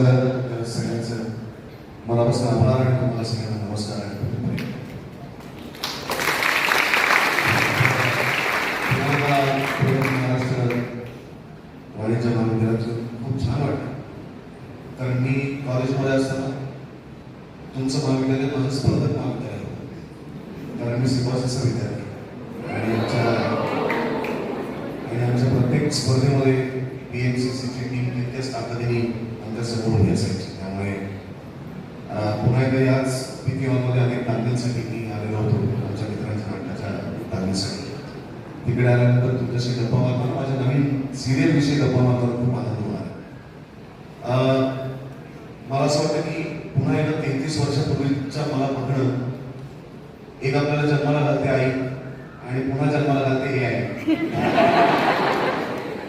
तर सगळ्यांचं मनापासून आभार आणि तुम्हाला सगळ्यांना नमस्कार आणि महाराष्ट्र वाणिज्य महाविद्यालयाचं खूप छान वाटतं कारण मी कॉलेजमध्ये असताना तुमचं महाविद्यालय माझं स्पर्धक महाविद्यालय होतं. कारण मी शिकवायचा विद्यार्थी. आणि आमच्या आणि आमच्या प्रत्येक स्पर्धेमध्ये बी एम सी सीची टीम तितक्याच ताकदीने त्याचं बोलून उभी त्यामुळे पुन्हा एकदा याच पीके हॉलमध्ये अनेक तांत्यांसाठी मी आलेलो होतो. आमच्या मित्रांच्या नाटकाच्या तांत्यांसाठी तिकडे आल्यानंतर तुमच्याशी गप्पा मारताना माझ्या नवीन सिरियल विषयी गप्पा मारताना खूप आनंद होणार अं, मला असं वाटतं की पुन्हा एकदा तेहतीस वर्षापूर्वीच्या मला बघणं एक आपल्याला जन्माला घालते आई आणि पुन्हा जन्माला घालते हे आई.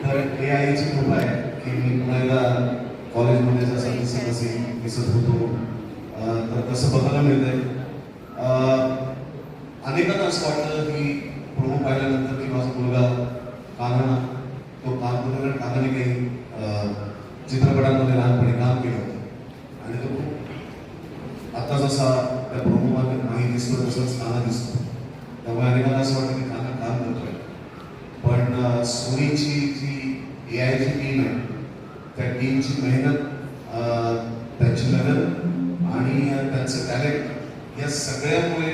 तर ए आईची खूप आहे की मी पुन्हा एकदा कॉलेजमध्ये जसं दिसत असेल दिसत होतो. तर तसं बघायला मिळतंय. आहे अनेकांना असं वाटतं की प्रोमो पाहिल्यानंतर की माझा मुलगा काना तो काम कारण कानाने काही चित्रपटांमध्ये लहानपणी काम केलं. होतं आणि तो खूप आता जसा त्या प्रोमोमध्ये नाही दिसतो तसंच काना दिसतो. त्यामुळे अनेकांना असं वाटतं की काना काम करतोय. पण सोनीची जी ए आयची टीम आहे त्या टीमची मेहनत त्यांची लगन आणि त्यांचं टॅलेंट या सगळ्यामुळे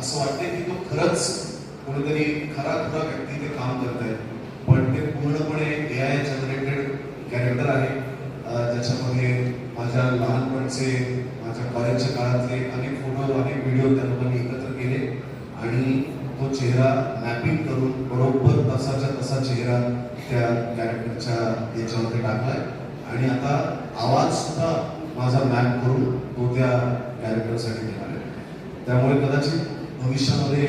असं वाटते की तो खरंच कोणीतरी खरा खरा व्यक्ती ते काम करत आहे पण ते पूर्णपणे ए आय जनरेटेड कॅरेक्टर आहे. ज्याच्यामध्ये माझ्या लहानपणचे माझ्या कॉलेजच्या काळातले अनेक फोटो अनेक व्हिडिओ त्या लोकांनी एकत्र केले आणि तो चेहरा मॅपिंग करून बरोबर तसाच्या तसा चेहरा त्या कॅरेक्टरच्या याच्यामध्ये टाकलाय. आणि आता आवाज सुद्धा माझा मॅप करून तो त्या कॅरेक्टरसाठी घेणार आहे. त्यामुळे कदाचित भविष्यामध्ये